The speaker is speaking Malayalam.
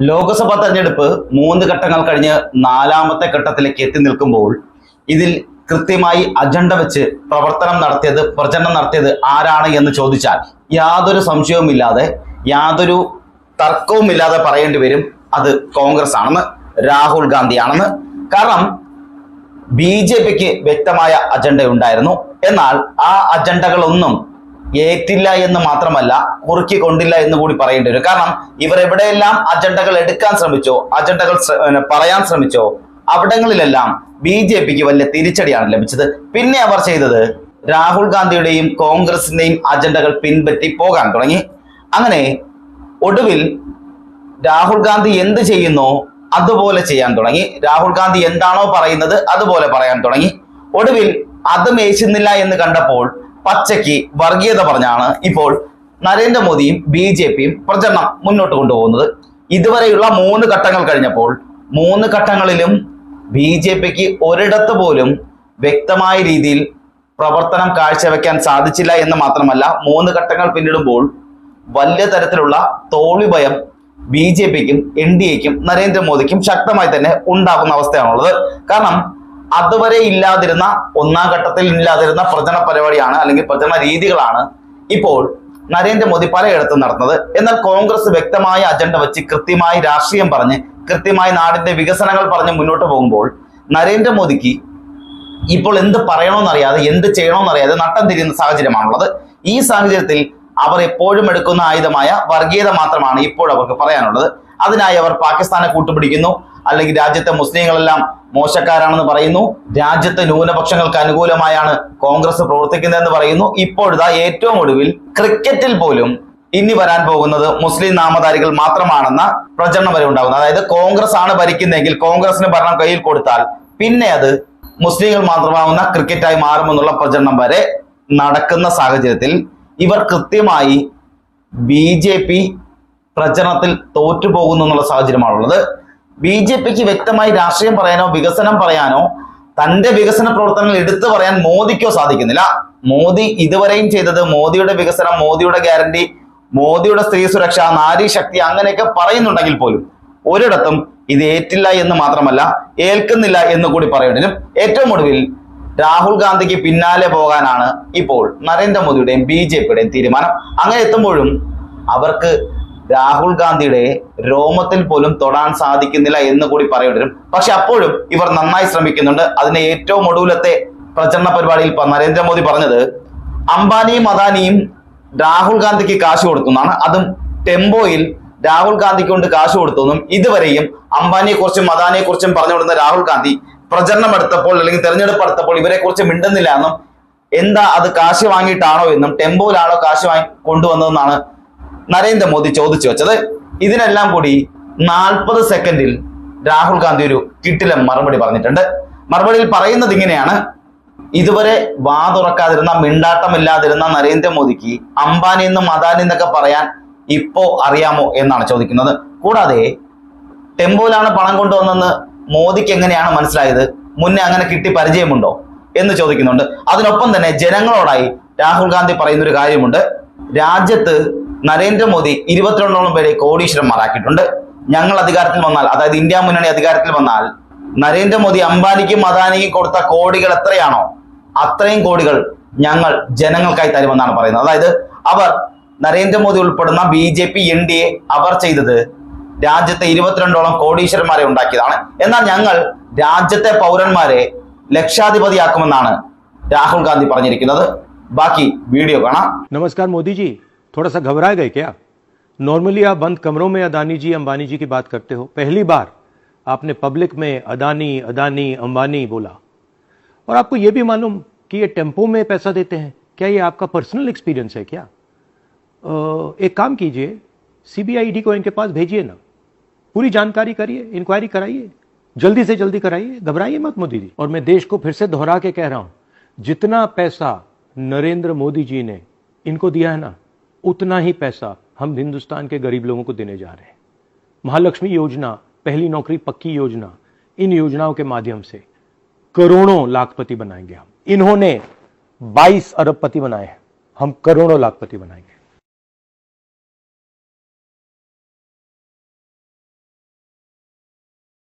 ലോക്സഭാ തെരഞ്ഞെടുപ്പ് മൂന്ന് ഘട്ടങ്ങൾ കഴിഞ്ഞ് നാലാമത്തെ ഘട്ടത്തിലേക്ക് എത്തി നിൽക്കുമ്പോൾ ഇതിൽ കൃത്യമായി അജണ്ട വെച്ച് പ്രവർത്തനം നടത്തിയത് പ്രചരണം നടത്തിയത് ആരാണ് എന്ന് ചോദിച്ചാൽ യാതൊരു സംശയവുമില്ലാതെ യാതൊരു തർക്കവുമില്ലാതെ പറയേണ്ടി വരും. അത് കോൺഗ്രസ് ആണെന്ന് രാഹുൽ ഗാന്ധിയാണെന്ന്. കാരണം ബി ജെ പിക്ക് വ്യക്തമായ അജണ്ട ഉണ്ടായിരുന്നു. എന്നാൽ ആ അജണ്ടകളൊന്നും ഏറ്റില്ല എന്ന് മാത്രമല്ല മുറുക്കി കൊണ്ടില്ല എന്ന് കൂടി പറയേണ്ടി വരും. കാരണം ഇവർ എവിടെയെല്ലാം അജണ്ടകൾ എടുക്കാൻ ശ്രമിച്ചോ അജണ്ടകൾ പറയാൻ ശ്രമിച്ചോ അവിടങ്ങളിലെല്ലാം ബി ജെ പിക്ക് വലിയ തിരിച്ചടിയാണ് ലഭിച്ചത്. പിന്നെ അവർ ചെയ്തത് രാഹുൽ ഗാന്ധിയുടെയും കോൺഗ്രസിന്റെയും അജണ്ടകൾ പിൻപറ്റി പോകാൻ തുടങ്ങി. അങ്ങനെ ഒടുവിൽ രാഹുൽ ഗാന്ധി എന്ത് ചെയ്യുന്നോ? അതുപോലെ ചെയ്യാൻ തുടങ്ങി. രാഹുൽ ഗാന്ധി എന്താണോ പറയുന്നത് അതുപോലെ പറയാൻ തുടങ്ങി. ഒടുവിൽ അത് മേശുന്നില്ല എന്ന് കണ്ടപ്പോൾ പച്ചയ്ക്ക് വർഗീയത പറഞ്ഞാണ് ഇപ്പോൾ നരേന്ദ്രമോദിയും ബി ജെ പിയും പ്രചരണം മുന്നോട്ട് കൊണ്ടുപോകുന്നത്. ഇതുവരെയുള്ള മൂന്ന് ഘട്ടങ്ങൾ കഴിഞ്ഞപ്പോൾ മൂന്ന് ഘട്ടങ്ങളിലും ബി ജെ പിക്ക് ഒരിടത്ത് പോലും വ്യക്തമായ രീതിയിൽ പ്രവർത്തനം കാഴ്ചവെക്കാൻ സാധിച്ചില്ല എന്ന് മാത്രമല്ല മൂന്ന് ഘട്ടങ്ങൾ പിന്നിടുമ്പോൾ വലിയ തരത്തിലുള്ള തോളി ഭയം ബി ജെ പിക്കും എൻ ഡി എക്കും നരേന്ദ്രമോദിക്കും ശക്തമായി തന്നെ ഉണ്ടാകുന്ന അവസ്ഥയാണുള്ളത്. കാരണം അതുവരെ ഇല്ലാതിരുന്ന ഒന്നാം ഘട്ടത്തിൽ ഇല്ലാതിരുന്ന പ്രചരണ പരിപാടിയാണ് അല്ലെങ്കിൽ പ്രചരണ രീതികളാണ് ഇപ്പോൾ നരേന്ദ്രമോദി പലയിടത്തും നടത്തുന്നത്. എന്നാൽ കോൺഗ്രസ് വ്യക്തമായ അജണ്ട വെച്ച് കൃത്യമായി രാഷ്ട്രീയം പറഞ്ഞ് കൃത്യമായി നാടിന്റെ വികസനങ്ങൾ പറഞ്ഞ് മുന്നോട്ട് പോകുമ്പോൾ നരേന്ദ്രമോദിക്ക് ഇപ്പോൾ എന്ത് പറയണമെന്നറിയാതെ എന്ത് ചെയ്യണമെന്നറിയാതെ നട്ടം തിരിയുന്ന സാഹചര്യമാണുള്ളത്. ഈ സാഹചര്യത്തിൽ അവർ എപ്പോഴും എടുക്കുന്ന ആയുധമായ വർഗീയത മാത്രമാണ് ഇപ്പോൾ അവർക്ക് പറയാനുള്ളത്. അതിനായി അവർ പാകിസ്ഥാനെ കൂട്ടുപിടിക്കുന്നു. അല്ലെങ്കിൽ രാജ്യത്തെ മുസ്ലിങ്ങളെല്ലാം മോശക്കാരാണെന്ന് പറയുന്നു. രാജ്യത്തെ ന്യൂനപക്ഷങ്ങൾക്ക് അനുകൂലമായാണ് കോൺഗ്രസ് പ്രവർത്തിക്കുന്നതെന്ന് പറയുന്നു. ഇപ്പോഴത്തെ ഏറ്റവും ഒടുവിൽ ക്രിക്കറ്റിൽ പോലും ഇനി വരാൻ പോകുന്നത് മുസ്ലിം നാമധാരികൾ മാത്രമാണെന്ന പ്രചരണം വരെ ഉണ്ടാകുന്നത് അതായത് കോൺഗ്രസ് ആണ് ഭരിക്കുന്നതെങ്കിൽ കോൺഗ്രസിന് ഭരണം കയ്യിൽ കൊടുത്താൽ പിന്നെ അത് മുസ്ലിങ്ങൾ മാത്രമാവുന്ന ക്രിക്കറ്റായി മാറുമെന്നുള്ള പ്രചരണം വരെ നടക്കുന്ന സാഹചര്യത്തിൽ ഇവർ കൃത്യമായി ബി ജെ പി പ്രചരണത്തിൽ തോറ്റുപോകുന്നു എന്നുള്ള സാഹചര്യമാണുള്ളത്. ബി ജെ പിക്ക് വ്യക്തമായി രാഷ്ട്രീയം പറയാനോ വികസനം പറയാനോ തന്റെ വികസന പ്രവർത്തനങ്ങൾ എടുത്തു പറയാൻ മോദിക്കോ സാധിക്കുന്നില്ല. മോദി ഇതുവരെയും ചെയ്തത് മോദിയുടെ വികസനം മോദിയുടെ ഗ്യാരണ്ടി മോദിയുടെ സ്ത്രീ സുരക്ഷ നാരി ശക്തി അങ്ങനെയൊക്കെ പറയുന്നുണ്ടെങ്കിൽ പോലും ഒരിടത്തും ഇത് ഏറ്റില്ല എന്ന് മാത്രമല്ല ഏൽക്കുന്നില്ല എന്ന് കൂടി പറയേണ്ടി ഏറ്റവും ഒടുവിൽ രാഹുൽ ഗാന്ധിക്ക് പിന്നാലെ പോകാനാണ് ഇപ്പോൾ നരേന്ദ്രമോദിയുടെയും ബി ജെ പിയുടെയും തീരുമാനം. അങ്ങനെ എത്തുമ്പോഴും അവർക്ക് രാഹുൽ ഗാന്ധിയുടെ രോമത്തിൽ പോലും തൊടാൻ സാധിക്കുന്നില്ല എന്ന് കൂടി പറയേണ്ടി വരും. പക്ഷെ അപ്പോഴും ഇവർ നന്നായി ശ്രമിക്കുന്നുണ്ട്. അതിന്റെ ഏറ്റവും ഒടുവിലത്തെ പ്രചരണ പരിപാടിയിൽ നരേന്ദ്രമോദി പറഞ്ഞത് അംബാനിയും അദാനിയും രാഹുൽ ഗാന്ധിക്ക് കാശ് കൊടുക്കുന്നതാണ്. അതും ടെമ്പോയിൽ രാഹുൽ ഗാന്ധിക്ക് കൊണ്ട് കാശ് കൊടുത്തെന്നും ഇതുവരെയും അംബാനിയെ കുറിച്ചും അദാനിയെ കുറിച്ചും പറഞ്ഞു കൊടുക്കുന്ന രാഹുൽ ഗാന്ധി പ്രചരണം എടുത്തപ്പോൾ അല്ലെങ്കിൽ തെരഞ്ഞെടുപ്പ് എടുത്തപ്പോൾ ഇവരെ കുറിച്ച് മിണ്ടുന്നില്ല എന്നും എന്താ അത് കാശ് വാങ്ങിയിട്ടാണോ എന്നും ടെമ്പോയിലാണോ കാശ് വാങ്ങി കൊണ്ടുവന്നതെന്നാണ് നരേന്ദ്രമോദി ചോദിച്ചു വെച്ചത്. ഇതിനെല്ലാം കൂടി നാൽപ്പത് സെക്കൻഡിൽ രാഹുൽ ഗാന്ധി ഒരു കിട്ടിലെ മറുപടി പറഞ്ഞിട്ടുണ്ട്. മറുപടിയിൽ പറയുന്നത് ഇങ്ങനെയാണ്. ഇതുവരെ വാ തുറക്കാതിരുന്ന മിണ്ടാട്ടമില്ലാതിരുന്ന നരേന്ദ്രമോദിക്ക് അംബാനി എന്നും അദാനി എന്നൊക്കെ പറയാൻ ഇപ്പോ അറിയാമോ എന്നാണ് ചോദിക്കുന്നത്. കൂടാതെ ടെമ്പോയിലാണ് പണം കൊണ്ടുവന്നെന്ന് മോദിക്ക് എങ്ങനെയാണ് മനസ്സിലായത്? മുന്നേ അങ്ങനെ കിട്ടി പരിചയമുണ്ടോ എന്ന് ചോദിക്കുന്നുണ്ട്. അതിനൊപ്പം തന്നെ ജനങ്ങളോടായി രാഹുൽ ഗാന്ധി പറയുന്ന ഒരു കാര്യമുണ്ട്. രാജ്യത്ത് നരേന്ദ്രമോദി ഇരുപത്തിരണ്ടോളം പേരെ കോടീശ്വരന്മാരാക്കിയിട്ടുണ്ട് ഞങ്ങൾ അധികാരത്തിൽ വന്നാൽ അതായത് ഇന്ത്യ മുന്നണി അധികാരത്തിൽ വന്നാൽ നരേന്ദ്രമോദി അംബാനിക്കും അദാനിക്കും കൊടുത്ത കോടികൾ എത്രയാണോ അത്രയും കോടികൾ ഞങ്ങൾ ജനങ്ങൾക്കായി തരുമെന്നാണ് പറയുന്നത്. അതായത് അവർ നരേന്ദ്രമോദി ഉൾപ്പെടുന്ന B J P N D A അവർ ചെയ്തത് രാജ്യത്തെ ഇരുപത്തിരണ്ടോളം കോടീശ്വരന്മാരെ ഉണ്ടാക്കിയതാണ്. എന്നാൽ ഞങ്ങൾ രാജ്യത്തെ പൗരന്മാരെ ലക്ഷാധിപതിയാക്കുമെന്നാണ് രാഹുൽ ഗാന്ധി പറഞ്ഞിരിക്കുന്നത്. ബാക്കി വീഡിയോ കാണാം. നമസ്കാരം മോദിജി. थोड़ा सा घबरा गए क्या? नॉर्मली आप बंद कमरों में अदानी जी, अंबानी जी की बात करते हो। पहली बार आपने पब्लिक में अदानी अदानी, अंबानी बोला। और आपको यह भी मालूम कि ये टेंपो में पैसा देते हैं। क्या ये आपका पर्सनल एक्सपीरियंस है क्या? एक काम कीजिए सीबीआईडी को इनके पास भेजिए ना। पूरी जानकारी करिए इंक्वायरी कराइए। जल्दी से जल्दी कराइए, घबराइए मत मोदी जी। और मैं देश को फिर से दोहरा के कह रहा हूँ, जितना पैसा नरेंद्र मोदी जी ने इनको दिया है ना उतना ही पैसा हम हिंदुस्तान के गरीब लोगों को देने जा रहे हैं। महालक्ष्मी योजना, पहली नौकरी पक्की योजना, इन योजनाओं के माध्यम से करोड़ों लाखपति बनाएँगे हम। इन्होंने 22 अरबपति बनाए हैं। हम करोड़ों लाखपति बनाएँगे।